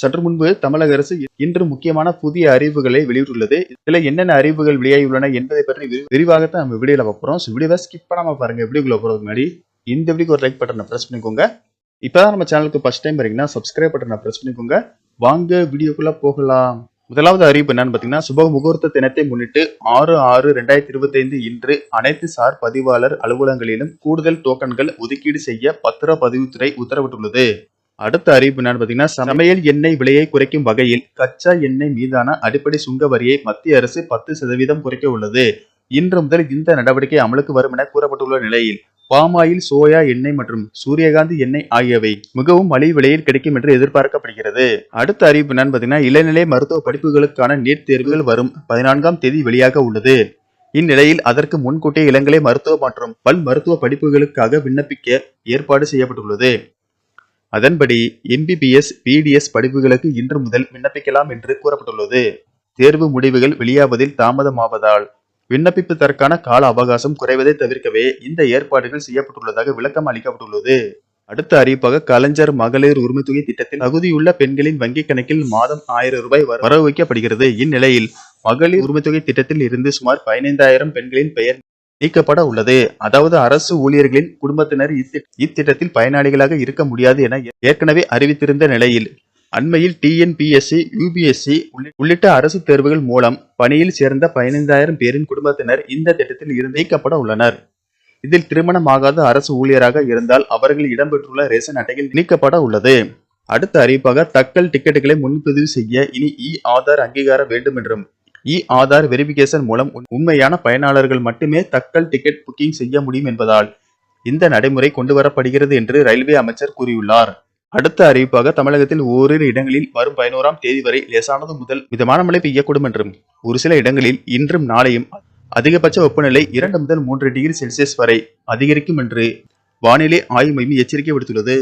சற்று முன்பு தமிழக அரசு இன்று முக்கியமான புதிய அறிவுகளை வெளியிட்டுள்ளது. இதுல என்னென்ன அறிவுகள் வெளியாகியுள்ளன என்பதை பற்றி விரிவாகத்தான் நம்ம வீடியோல பார்க்குறோம் ஸோ வீடியோவை ஸ்கிப் பண்ணாம பாருங்க. வீடியோக்குள்ள போறதுக்கு முன்னாடி இந்த வீடியோக்கு ஒரு லைக் பட்டனை ப்ரெஸ் பண்ணிக்கோங்க. இப்போதான் நம்ம சேனலுக்கு ஃபர்ஸ்ட் டைம் வரீங்கன்னா சப்ஸ்கிரைப் பட்டனை ப்ரெஸ் பண்ணிக்கோங்க. வாங்க வீடியோக்குள்ள போகலாம். முதலாவது அறிவிப்பு என்னன்னு பார்த்தீங்கன்னா சுப முகூர்த்த தினத்தை முன்னிட்டு ஆறு ஆறு ரெண்டாயிரத்தி இருபத்தி ஐந்து இன்று அனைத்து சார் பதிவாளர் அலுவலகங்களிலும் கூடுதல் டோக்கன்கள் ஒதுக்கீடு செய்ய பத்திர பதிவுத்துறை உத்தரவிட்டுள்ளது. அடுத்த அறிவிப்பு என்னன்னு பாத்தீங்கன்னா சமையல் எண்ணெய் விலையை குறைக்கும் வகையில் கச்சா எண்ணெய் மீதான அடிப்படை சுங்க வரியை மத்திய அரசு பத்து சதவீதம் குறைக்க உள்ளது. இன்று முதல் இந்த நடவடிக்கை அமலுக்கு வரும் என கூறப்பட்டுள்ள நிலையில் பாமாயில் சோயா எண்ணெய் மற்றும் சூரியகாந்தி எண்ணெய் ஆகியவை மிகவும் மலிவு விலையில் கிடைக்கும் என்று எதிர்பார்க்கப்படுகிறது. அடுத்த அறிவிப்பு என்னன்னு பாத்தீங்கன்னா இளநிலை மருத்துவ படிப்புகளுக்கான நீட் தேர்வுகள் வரும் பதினான்காம் தேதி வெளியாக உள்ளது. இந்நிலையில் அதற்கு முன்கூட்டியே இளங்கலை மருத்துவ மற்றும் பல் மருத்துவ படிப்புகளுக்காக விண்ணப்பிக்க ஏற்பாடு செய்யப்பட்டுள்ளது. அதன்படி எம்பிபிஎஸ் பிடிஎஸ் படிப்புகளுக்கு இன்று முதல் விண்ணப்பிக்கலாம் என்று கூறப்பட்டுள்ளது. தேர்வு முடிவுகள் வெளியாவதில் தாமதமாவதால் விண்ணப்பிப்பதற்கான கால அவகாசம் குறைவதை தவிர்க்கவே இந்த ஏற்பாடுகள் செய்யப்பட்டுள்ளதாக விளக்கம் அளிக்கப்பட்டுள்ளது. அடுத்த அறிவிப்பாக கலைஞர் மகளிர் உரிமைத்தொகை திட்டத்தில் தகுதியுள்ள பெண்களின் வங்கிக் கணக்கில் மாதம் ஆயிரம் ரூபாய் வரவு வைக்கப்படுகிறது இந்நிலையில் மகளிர் உரிமைத்தொகை திட்டத்தில் இருந்து சுமார் பதினைந்தாயிரம் பெண்களின் பெயர் நீக்கப்பட உள்ளது. அதாவது அரசு ஊழியர்களின் குடும்பத்தினர் இத்திட்டத்தில் பயனாளிகளாக இருக்க முடியாது என ஏற்கனவே அறிவித்திருந்த நிலையில் அண்மையில் டிஎன்பிஎஸ்சி யூபிஎஸ்சி உள்ளிட்ட அரசு தேர்வுகள் மூலம் பணியில் சேர்ந்த பதினைந்தாயிரம் பேரின் குடும்பத்தினர் இந்த திட்டத்தில் இருந்து நீக்கப்பட உள்ளனர். இதில் திருமணமாகாத அரசு ஊழியராக இருந்தால் அவர்கள் இடம்பெற்றுள்ள ரேஷன் அட்டையில் நீக்கப்பட உள்ளது. அடுத்த அறிவிப்பாக தக்கல் டிக்கெட்டுகளை முன்பதிவு செய்ய இனி இ ஆதார் அங்கீகாரம் வேண்டும் என்றும் இ ஆதார் வெரிபிகேஷன் மூலம் உண்மையான பயனாளர்கள் மட்டுமே தக்கல் டிக்கெட் புக்கிங் செய்ய முடியும் என்பதால் இந்த நடைமுறை கொண்டு வரப்படுகிறது என்று ரயில்வே அமைச்சர் கூறியுள்ளார். அடுத்த அறிவிப்பாக தமிழகத்தில் ஓரிரு இடங்களில் வரும் பதினோராம் தேதி வரை லேசானது முதல் மிதமான மழை பெய்யக்கூடும் என்றும் ஒரு சில இடங்களில் இன்றும் நாளையும் அதிகபட்ச வெப்பநிலை இரண்டு முதல் மூன்று டிகிரி செல்சியஸ் வரை அதிகரிக்கும் என்று வானிலை ஆய்வு மையம் எச்சரிக்கை விடுத்துள்ளது.